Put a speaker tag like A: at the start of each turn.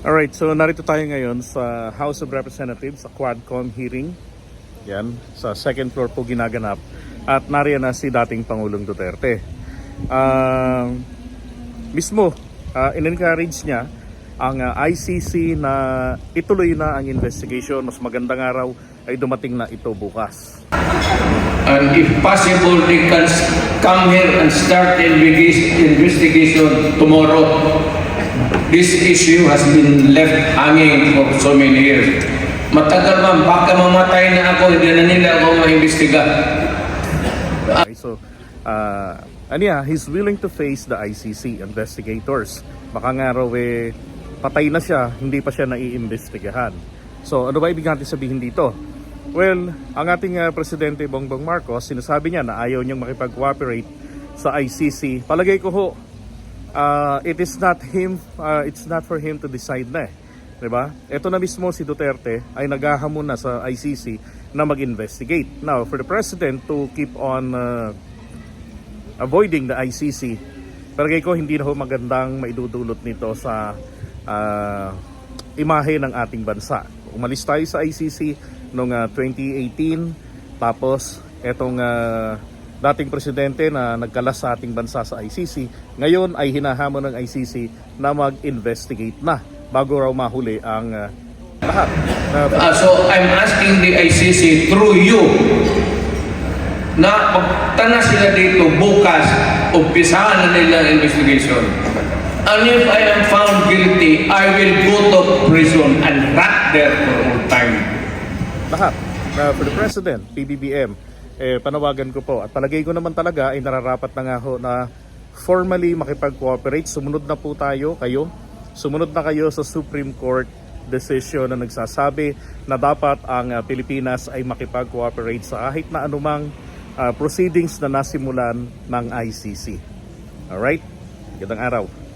A: Alright, so narito tayo ngayon sa House of Representatives sa Quadcom hearing. Yan, sa second floor po ginaganap. At nariyan na si dating Pangulong Duterte. Ah, mismo, uh, in-encourage niya ang ah, ICC na ituloy na ang investigation. Mas magandang araw ay dumating na ito bukas.
B: And if possible, they can come here and start the investi- investigation tomorrow. This issue has been left hanging for so many years. Matagal man, baka mamatay na ako, hindi na nila ako maimbestiga.
A: Okay, so, uh, ano yan, he's willing to face the ICC investigators. Baka nga raw eh, patay na siya, hindi pa siya naiimbestigahan. So, ano ba ibig natin sabihin dito? Well, ang ating uh, Presidente Bongbong Marcos, sinasabi niya na ayaw niyang makipag-cooperate sa ICC. Palagay ko ho, uh, it is not him, uh, it's not for him to decide na eh. 'Di ba? Ito na mismo si Duterte ay naghahamon na sa ICC na mag-investigate. Now, for the president to keep on uh, avoiding the ICC, palagay ko hindi na ho magandang maidudulot nito sa uh, imahe ng ating bansa. Umalis tayo sa ICC noong uh, 2018, tapos etong uh, dating presidente na nagkalas sa ating bansa sa ICC, ngayon ay hinahamon ng ICC na mag-investigate na bago raw mahuli ang uh, lahat. Uh,
B: Uh, so I'm asking the ICC through you na magtana sila dito bukas, umpisahan na nila ang investigation. And if I am found guilty, I will go to prison and rot there for all time.
A: lahat. Uh, for the President, PBBM, eh, panawagan ko po. At palagay ko naman talaga ay nararapat na nga ho na formally makipag-cooperate. Sumunod na po tayo, kayo. Sumunod na kayo sa Supreme Court decision na nagsasabi na dapat ang uh, Pilipinas ay makipag-cooperate sa kahit na anumang uh, proceedings na nasimulan ng ICC. Alright? Gandang araw.